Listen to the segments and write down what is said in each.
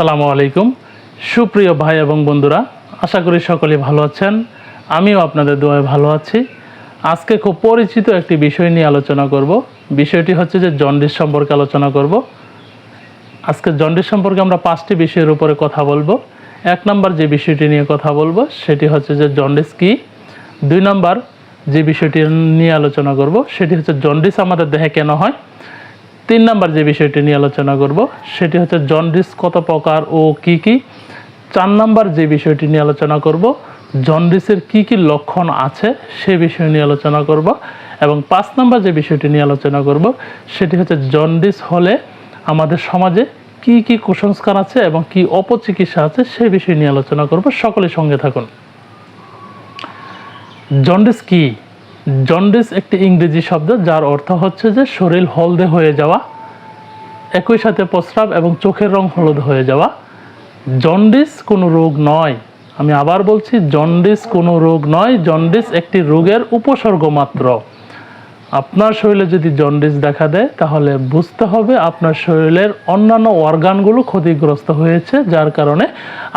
আসসালামু আলাইকুম। সুপ্রিয় ভাই এবং বন্ধুরা, আশা করি সকলে ভালো আছেন। আমিও আপনাদের দোয়ায় ভালো আছি। আজকে খুব পরিচিত একটি বিষয় নিয়ে আলোচনা করব। বিষয়টি হচ্ছে যে জন্ডিস সম্পর্কে আলোচনা করব। আজকে জন্ডিস সম্পর্কে আমরা পাঁচটি বিষয়ের উপরে কথা বলব। এক নম্বর যে বিষয়টি নিয়ে কথা বলব, সেটি হচ্ছে যে জন্ডিস কি। দুই নম্বর যে বিষয়টি নিয়ে আলোচনা করব, সেটি হচ্ছে জন্ডিস আমাদের দেহে কেন হয়। তিন নাম্বার যে বিষয়টি নিয়ে আলোচনা করব, সেটি হচ্ছে জন্ডিস কত প্রকার ও কি কি? চার নাম্বার যে বিষয়টি নিয়ে আলোচনা করব, জন্ডিসের কি কি লক্ষণ আছে সে বিষয় নিয়ে আলোচনা করব এবং পাঁচ নাম্বার যে বিষয়টি নিয়ে আলোচনা করব, সেটি হচ্ছে জন্ডিস হলে আমাদের সমাজে কি কি কুসংস্কার আছে এবং কি অপচিকিৎসা আছে সে বিষয় নিয়ে আলোচনা করব সকলের সঙ্গে থাকুন। জন্ডিস কি? জন্ডিস একটি ইংরেজি শব্দ যার অর্থ হচ্ছে যে শরীর হলদে হয়ে যাওয়া, একই সাথে প্রস্রাব এবং চোখের রং হলুদ হয়ে যাওয়া। জন্ডিস কোনো রোগ নয়। আমি আবার বলছি, জন্ডিস কোনো রোগ নয়, জন্ডিস একটি রোগের উপসর্গ মাত্র। আপনার শরীরে যদি জন্ডিস দেখা দেয়, তাহলে বুঝতে হবে আপনার শরীরের অন্যান্য অর্গানগুলো ক্ষতিগ্রস্ত হয়েছে, যার কারণে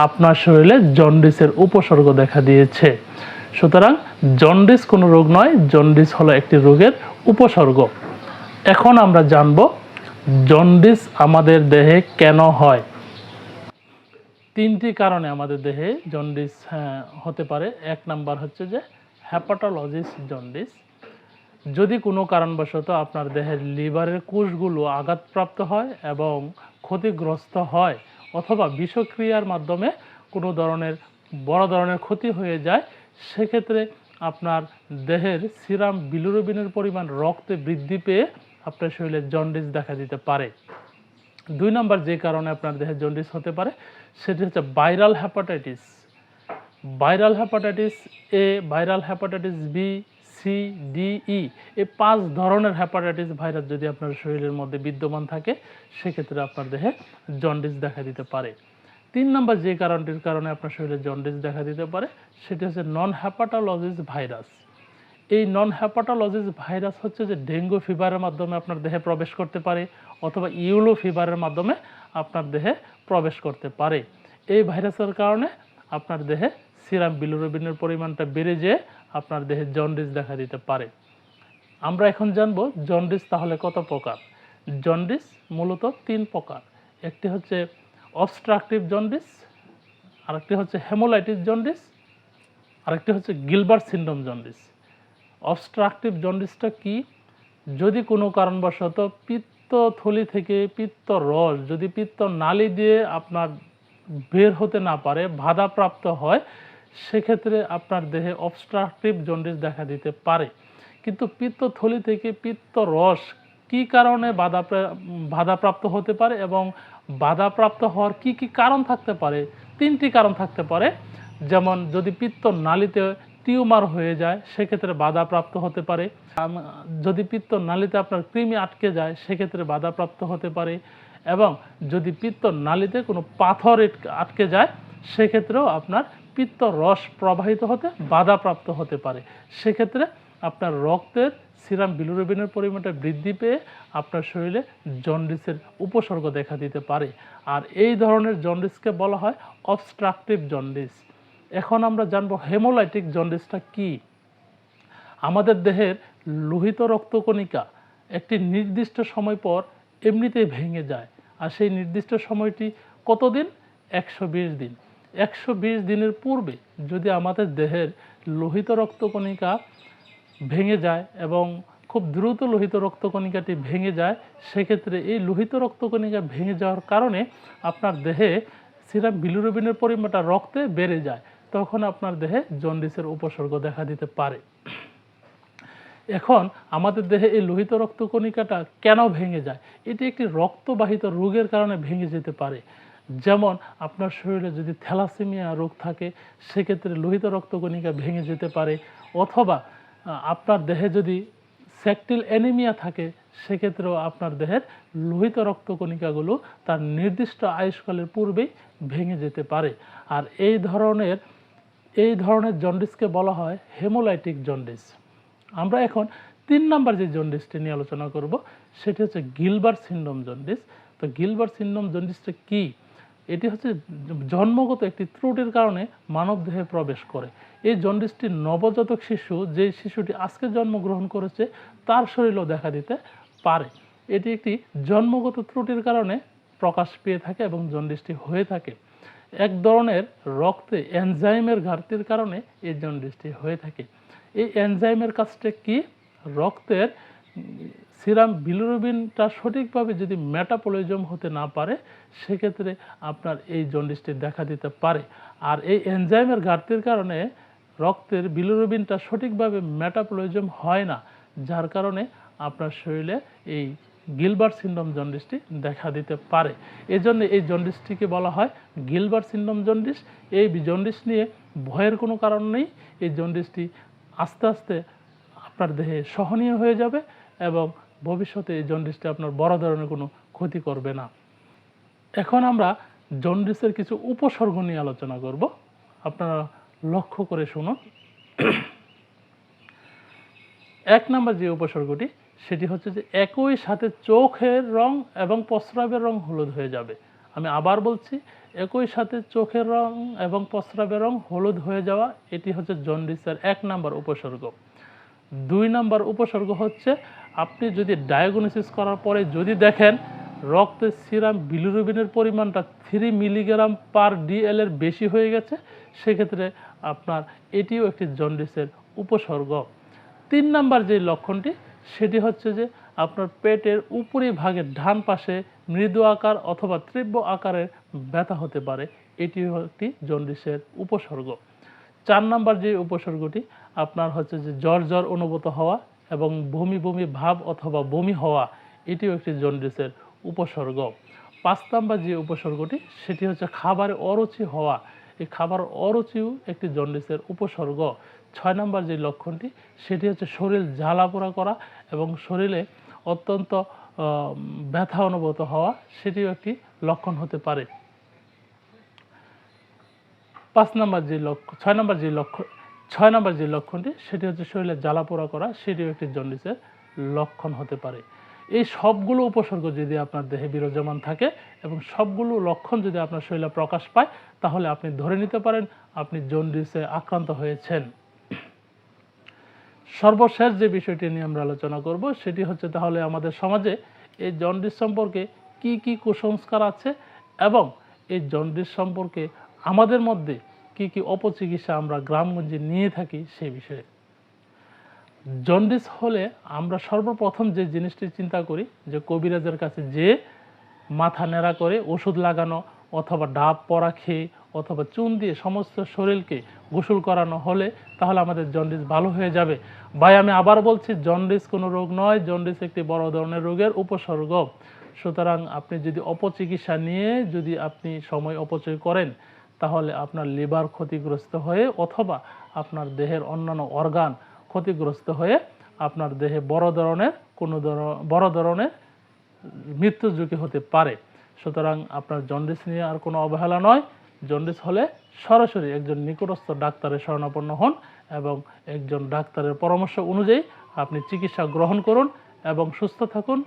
আপনার শরীরে জন্ডিসের উপসর্গ দেখা দিয়েছে। সুতরাং জন্ডিস কোনো রোগ নয় জন্ডিস হলো একটি রোগের উপসর্গ। এখন আমরা জানব জন্ডিস আমাদের দেহে কেন হয়। তিনটি কারণে আমাদের দেহে জন্ডিস হ্যাঁ, হতে পারে। এক নাম্বার হচ্ছে যে হ্যাপাটোলজিস জন্ডিস। যদি কোনো কারণবশত আপনার দেহের লিভারের কোষগুলো আঘাতপ্রাপ্ত হয় এবং ক্ষতিগ্রস্ত হয় অথবা বিষক্রিয়ার মাধ্যমে কোনো ধরনের বড় ধরনের ক্ষতি হয়ে যায় সেক্ষেত্রে আপনার দেহের সিরাম বিলুরুবিনের পরিমাণ রক্তে বৃদ্ধি পেয়ে আপনার শরীরে জন্ডিস দেখা দিতে পারে। দুই নম্বর যে কারণে আপনার দেহে জন্ডিস হতে পারে, সেটি হচ্ছে viral hepatitis viral hepatitis A, viral hepatitis B, C, D, E এই পাঁচ ধরনের হ্যাপাটাইটিস ভাইরাস যদি আপনার শরীরের মধ্যে বিদ্যমান থাকে, সেক্ষেত্রে আপনার দেহে জন্ডিস দেখা দিতে পারে। তিন নম্বর যে কারণটির কারণে আপনার শরীরে জন্ডিস দেখা দিতে পারে, সেটি হচ্ছে নন হ্যাপাটোলজিস ভাইরাস এই নন হ্যাপাটোলজিস ভাইরাস হচ্ছে যে ডেঙ্গু ফিভারের মাধ্যমে আপনার দেহে প্রবেশ করতে পারে, অথবা ইউলো ফিভারের মাধ্যমে আপনার দেহে প্রবেশ করতে পারে। এই ভাইরাসের কারণে আপনার দেহে সিরাম বিলুরবিনের পরিমাণটা বেড়ে যেয়ে আপনার দেহে জন্ডিস দেখা দিতে পারে। আমরা এখন জানব জন্ডিস তাহলে কত প্রকার? জন্ডিস মূলত তিন প্রকার। একটি হচ্ছে অবস্ট্রাকটিভ জন্ডিস আরেকটি হচ্ছে হেমোলাইটিস জন্ডিস আরেকটি হচ্ছে গিলবার্ট সিন্ড্রোম জন্ডিস অবস্ট্রাকটিভ জন্ডিসটা কি? যদি কোনো কারণবশত পিত্তথলি থেকে পিত্ত রস, যদি পিত্ত নালী দিয়ে আপনার বের হতে না পারে, বাধাপ্রাপ্ত হয়, সেক্ষেত্রে আপনার দেহে অবস্ট্রাকটিভ জন্ডিস দেখা দিতে পারে। কিন্তু পিত্তথলি থেকে পিত্ত রস কি কারণে বাধা বাধাপ্রাপ্ত হতে পারে এবং বাধাপ্রাপ্ত হওয়ার কি কি কারণ থাকতে পারে? তিনটি কারণ থাকতে পারে। যেমন, যদি পিত্ত নালিতে টিউমার হয়ে যায়, সেক্ষেত্রে বাধাপ্রাপ্ত হতে পারে। যদি পিত্ত নালিতে আপনার কৃমি আটকে যায়, সেক্ষেত্রে বাধাপ্রাপ্ত হতে পারে। এবং যদি পিত্ত নালিতে কোনো পাথর আটকে যায়, সেক্ষেত্রেও আপনার পিত্ত রস প্রবাহিত হতে বাধাপ্রাপ্ত হতে পারে। সেক্ষেত্রে আপনার রক্তের সিরাম বিলুরুবিনের পরিমাণটা বৃদ্ধি পেয়ে আপনার শরীরে জন্ডিসের উপসর্গ দেখা দিতে পারে। আর এই ধরনের জন্ডিসকে বলা হয় অবস্ট্রাকটিভ জন্ডিস এখন আমরা জানব হেমোলাইটিক জন্ডিসটা কি? আমাদের দেহের লোহিত রক্তকণিকা একটি নির্দিষ্ট সময় পর এমনিতেই ভেঙে যায়। আর সেই নির্দিষ্ট সময়টি কতদিন? একশো বিশ দিন। একশো বিশ দিনের পূর্বে যদি আমাদের দেহের লোহিত রক্তকণিকা ভেঙে যায় এবং খুব দ্রুত লোহিত রক্তকণিকাটি ভেঙে যায়, সেক্ষেত্রে এই লোহিত রক্তকণিকা ভেঙে যাওয়ার কারণে আপনার দেহে সিরাম বিলুরবিনের পরিমাণটা রক্তে বেড়ে যায়। তখন আপনার দেহে জন্ডিসের উপসর্গ দেখা দিতে পারে। এখন আমাদের দেহে এই লোহিত রক্তকণিকাটা কেন ভেঙে যায়? এটি একটি রক্তবাহিত রোগের কারণে ভেঙে যেতে পারে। যেমন আপনার শরীরে যদি থ্যালাসেমিয়া রোগ থাকে, সেক্ষেত্রে লোহিত রক্তকণিকা ভেঙে যেতে পারে, অথবা আপনার দেহে যদি স্যাকটিল অ্যানিমিয়া থাকে, সেক্ষেত্রেও আপনার দেহের লোহিত রক্তকণিকাগুলো তার নির্দিষ্ট আয়ুষ্কালের পূর্বেই ভেঙে যেতে পারে। আর এই ধরনের এই ধরনের জন্ডিসকে বলা হয় হেমোলাইটিক জন্ডিস। আমরা এখন তিন নাম্বার যে জন্ডিসটি নিয়ে আলোচনা করব, সেটি হচ্ছে গিলবার সিন্ড্রোম জন্ডিস। তো গিলবার সিন্ড্রোম জন্ডিসটা কি? এটি হচ্ছে জন্মগত একটি ত্রুটির কারণে মানব দেহে প্রবেশ করে। এই জন্ডিসটি নবজাতক শিশু যে শিশুটি আজকে জন্মগ্রহণ করেছে, তার শরীরেও দেখা দিতে পারে। এটি একটি জন্মগত ত্রুটির কারণে প্রকাশ পেয়ে থাকে এবং জন্ডিসটি হয়ে থাকে। এক ধরনের রক্তে এনজাইমের ঘাটতির কারণে এই জন্ডিসটি হয়ে থাকে। এই এনজাইমের কাজটা কি? রক্তের সিরাম বিলিরুবিনটা সঠিকভাবে যদি মেটাপলিজম হতে না পারে, সেক্ষেত্রে আপনার এই জন্ডিসটি দেখা দিতে পারে। আর এই এনজাইমের ঘাটতির কারণে রক্তের বিলিরুবিনটা সঠিকভাবে মেটাপলিজম হয় না, যার কারণে আপনার শরীরে এই গিলবার্ট সিন্ড্রোম জন্ডিসটি দেখা দিতে পারে। এজন্য এই জন্ডিসটিকে বলা হয় গিলবার্ট সিন্ড্রোম জন্ডিস। এই জন্ডিস নিয়ে ভয়ের কোনো কারণ নেই। এই জন্ডিসটি আস্তে আস্তে আপনার দেহে সহনীয় হয়ে যাবে এবং ভবিষ্যতে এই জন্ডিসটি আপনার বড় ধরনের কোনো ক্ষতি করবে না। এখন আমরা জন্ডিসের কিছু উপসর্গ নিয়ে আলোচনা করব। আপনারা লক্ষ্য করে শুনুন। এক নম্বর যে উপসর্গটি, সেটি হচ্ছে যে একই সাথে চোখের রং এবং প্রস্রাবের রং হলুদ হয়ে যাবে। আমি আবার বলছি, একই সাথে চোখের রং এবং প্রস্রাবের রং হলুদ হয়ে যাওয়া, এটি হচ্ছে জন্ডিসের এক নম্বর উপসর্গ। দুই নাম্বার উপসর্গ হচ্ছে আপনি যদি ডায়াগনোসিস করার পরে যদি দেখেন রক্তে সিরাম বিলিরুবিনের পরিমাণটা থ্রি মিলিগ্রাম পার ডিএল এর বেশি হয়ে গেছে, সেক্ষেত্রে আপনার এটিও একটি জন্ডিসের উপসর্গ। তিন নাম্বার যে লক্ষণটি, সেটি হচ্ছে যে আপনার পেটের উপরি ভাগের ডান পাশে মৃদু আকার অথবা তীব্র আকারের ব্যথা হতে পারে। এটিও একটি জন্ডিসের উপসর্গ। চার নাম্বার যে উপসর্গটি, আপনার হচ্ছে যে জ্বর জ্বর অনুভূত হওয়া এবং বমি বমি ভাব অথবা বমি হওয়া, এটিও একটি জন্ডিসের উপসর্গ। পাঁচ নাম্বার যে উপসর্গটি, সেটি হচ্ছে খাবারে অরুচি হওয়া। এই খাবার অরুচিও একটি জন্ডিসের উপসর্গ। ছয় নাম্বার যে লক্ষণটি, সেটি হচ্ছে শরীর জ্বালাপোড়া করা এবং শরীরে অত্যন্ত ব্যথা অনুভূত হওয়া, সেটিও একটি লক্ষণ হতে পারে। পাঁচ নাম্বার যে লক্ষ্য ছয় নাম্বার যে লক্ষ্য ছয় নম্বর যে লক্ষণটি, সেটি হচ্ছে শরীরে জ্বালাপোড়া করা, সেটিও একটি জন্ডিসের লক্ষণ হতে পারে। এই সবগুলো উপসর্গ যদি আপনার দেহে বিরাজমান থাকে এবং সবগুলো লক্ষণ যদি আপনার শরীরে প্রকাশ পায়, তাহলে আপনি ধরে নিতে পারেন আপনি জন্ডিসে আক্রান্ত হয়েছেন। সর্বশেষ যে বিষয়টি নিয়ে আমরা আলোচনা করব, সেটি হচ্ছে তাহলে আমাদের সমাজে এই জন্ডিস সম্পর্কে কি কি কুসংস্কার আছে এবং এই জন্ডিস সম্পর্কে আমাদের মধ্যে কি কি অপচিকিৎসা আমরা গ্রামগঞ্জে নিয়ে থাকি সে বিষয়ে। জন্ডিস হলে আমরা সর্বপ্রথম যে জিনিসটি চিন্তা করি, যে কবিরাজের কাছে যে মাথা নেড়া করে ওষুধ লাগানো অথবা ডাব পরা খেয়ে অথবা চুন দিয়ে সমস্ত শরীরকে গোসল করানো হলে তাহলে আমাদের জন্ডিস ভালো হয়ে যাবে। ভাই, আমি আবার বলছি, জন্ডিস কোনো রোগ নয়, জন্ডিস একটি বড় ধরনের রোগের উপসর্গ। সুতরাং আপনি যদি অপচিকিৎসা নিয়ে যদি আপনি সময় অপচয় করেন তাহলে আপনার লিভার ক্ষতিগ্রস্ত হয়ে অথবা আপনার দেহের অন্যান্য অর্গান ক্ষতিগ্রস্ত হয়ে আপনার দেহে বড় ধরনের, কোনো বড় ধরনের মৃত্যু ঝুঁকি হতে পারে। সুতরাং আপনার জন্ডিস নিয়ে আর কোনো অবহেলা নয়। জন্ডিস হলে সরাসরি একজন নিকটস্থ ডাক্তারের শরণাপন্ন হন এবং একজন ডাক্তারের পরামর্শ অনুযায়ী আপনি চিকিৎসা গ্রহণ করুন এবং সুস্থ থাকুন।